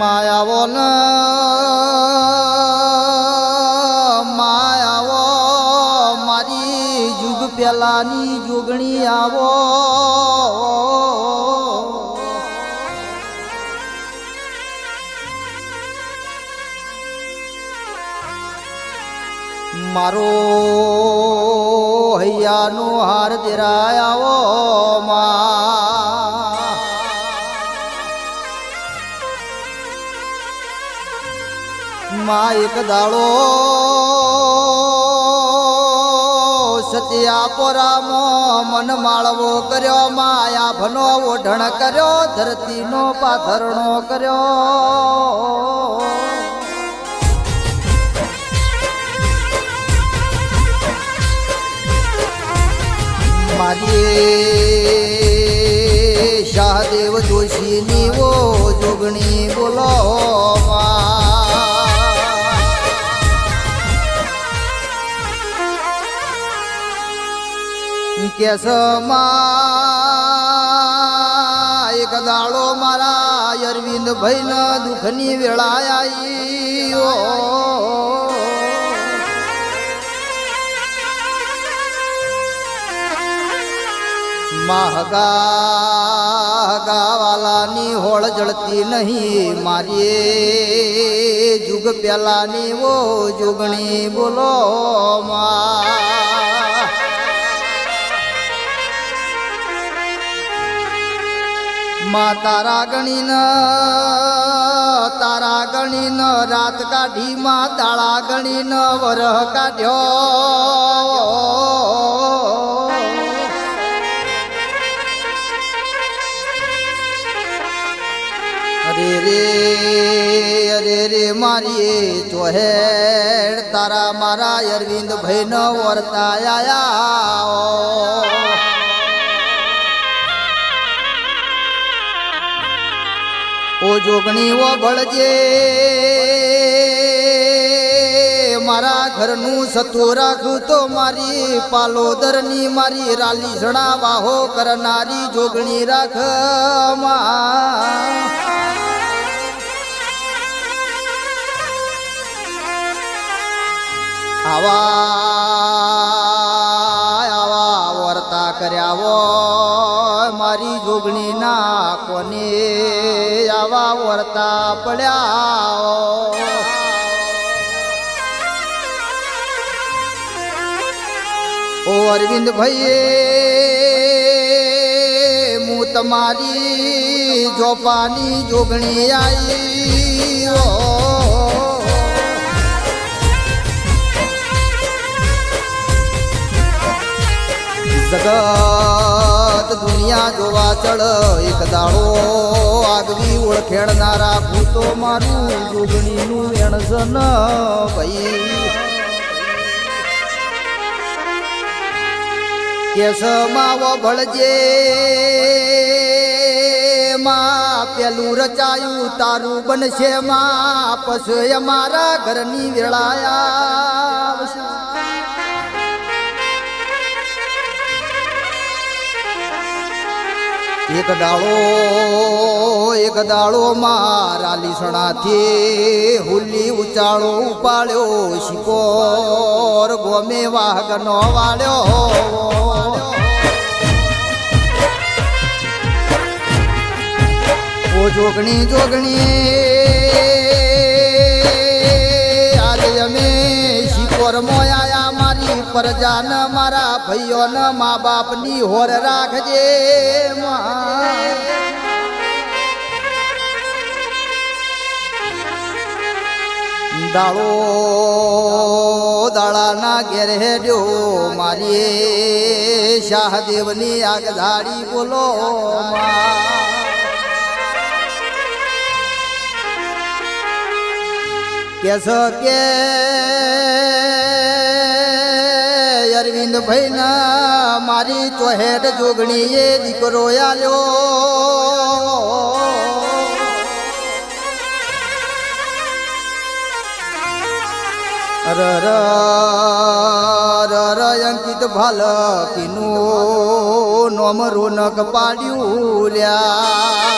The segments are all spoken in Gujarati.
માયાવો ન માયાવો મારી જુગ પેલાની જોગણી આવો. મારો હૈયાનો હાર દેરાય આવો મા માં એક દાડો સત્યા પોરામો મન માળવો કર્યો, માયા ભનો ઓઢણ કર્યો, ધરતીનો પાથરણો કર્યો. મારી શાહદેવ જોશીની ઓ જોગણી કેસમાં એક દાડો મારા અરવિંદ ભાઈ દુઃખની વેળા આવી મહગા ગાવાલાની હોળ જળતી નહીં મારી જુગ પેલાની વો, જુગણી બોલો મા મા તારા ગણીન તારા ગણીન, રાત કાઢી માં તાળા ગણીન, વરહ કાઢ્યો. અરે રે અરે રે મારી ચોહેડ, તારા મારા અરવિંદ ભાઈ ન વર્તા આયા. ઓ જોગણી ઓ બળજે. મારા ઘરનું સતું રાખું તો મારી પાલોદરની મારી રાલી જણા વાહો કરનારી જોગણી રાખમાં. આવા આવા વર્તા કર્યા મારી જોગણી ના કોને આવા વર્તા પડ્યા ઓ અરવિંદ ભાઈએ હું તમારી જોપાની જોગણી આવી જગત દુનિયા જોવા ચડ, એક દાડો આગવી ઓળખેડનારા ભૂતો મારું જોગણીનું વેણસન ભાઈ. કેસ માવો ભળજે, માં પેલું રચાયું તારું બનશે, માં પછી મારા ઘરની વેળાયા. એક દાળો એક દાળો મારા લીસણાથી હુલી ઉચાળો ઉપાડ્યો, શિકોર ગોમે વાહગનો વાળ્યો. ઓ જોગણી જોગણી મારી ન મારા ભાઈઓન મા બાપની હોર રાખજે. દાળો દાળાના ઘેર હેડ્યો મારી શાહદેવની આગધાડી બોલો માં. કેસ કે અરવિંદ ભાઈના મારી ચોહેટ જોગણીએ દીકરો આલ્યો. રર રર અંકિત ભાલકીનું નોમ રોનક પાડ્યું લ્યા.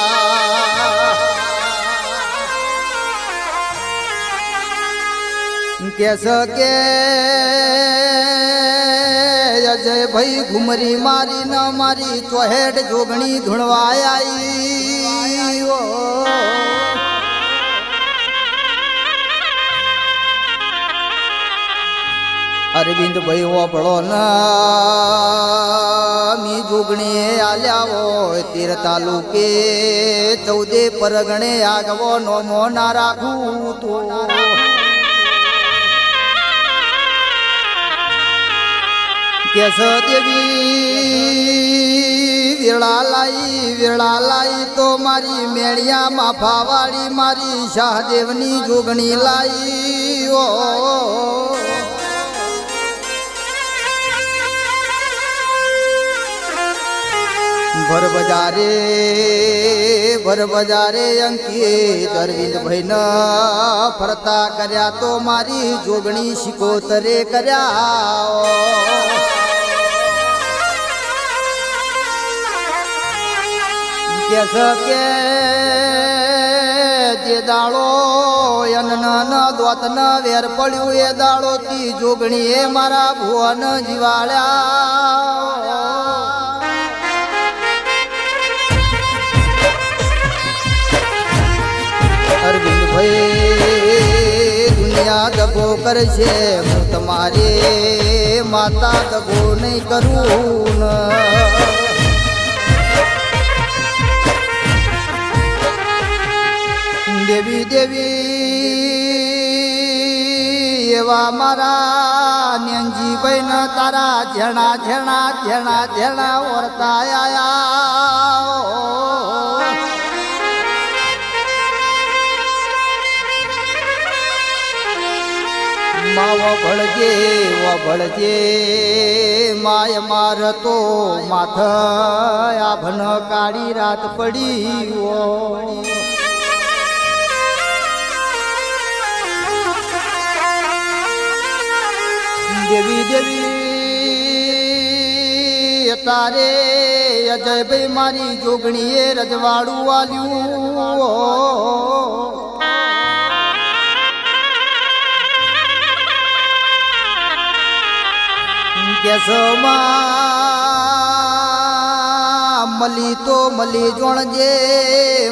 કેસ કે અજય ભાઈ ઘુમરી મારી ન મારી ચોહેડ જોગણી ધૂણવાય આઈ. ઓ. અરવિંદ ભાઈ ઓપળો ન. મી જોગણી આલ્યા હોય તીર તાલુકે. ચૌદે પરગણે આગવો નોમો ના રાખું તો. કેસ દેવી વેળા લાઈ વેળા લાઈ, તો મારી મેળિયા માફાવાળી મારી શાહદેવની જોગણી લાઈ, ઓ. ભર બજારે ભર બજારે અંકિત અરવિંદ ભાઈ ન ફરતા કર્યા, તો મારી જોગણી શિકોતરે કર્યા કેસ જે દાળો નાના ન દોત ન વેર પડ્યું એ દાળો તી જોગણી એ મારા ભુવન જીવાળ્યા. દુનિયા દગો કરશે, હું તમારે માતા દગો નહીં કરું દેવી એવા મારા નેનજી ભાઈ ન તારા જેણા જેણા જેણા જેણા ઓરતા આયા માવો ભળજે વો ભળજે માય મારતો માથ આભન કાળી રાત પડી ઓ દેવી દેવી તારે અજયભાઈ મારી જોગણીએ રજવાડું વાલ્યું કેસમાં મલી તો મલી જોણજે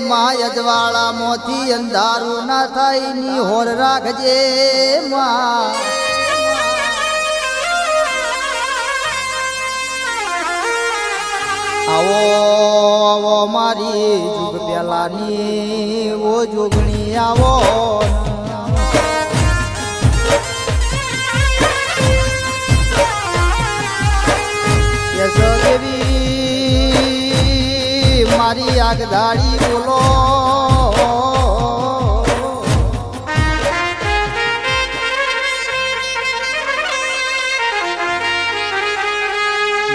મા અજવાળા મોથી અંધારું ના થાય, ની હોર રાખજે માં. આવો મારી જુગ પેલાની ઓ જુગણી આવો. દેવી મારી આગધાડી બોલો.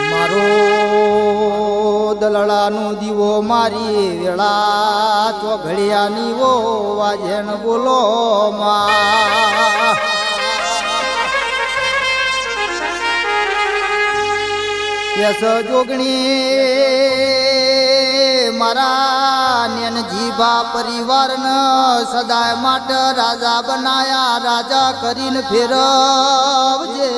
મારો દલડાનું દીવો મારી વેળા ચોઘડિયાની વો વાજેણ બોલો માં. યસ જોગણી મારા નેન જીભા પરિવારને સદાય માટે રાજા બનાયા, રાજા કરીને ફેરવજે.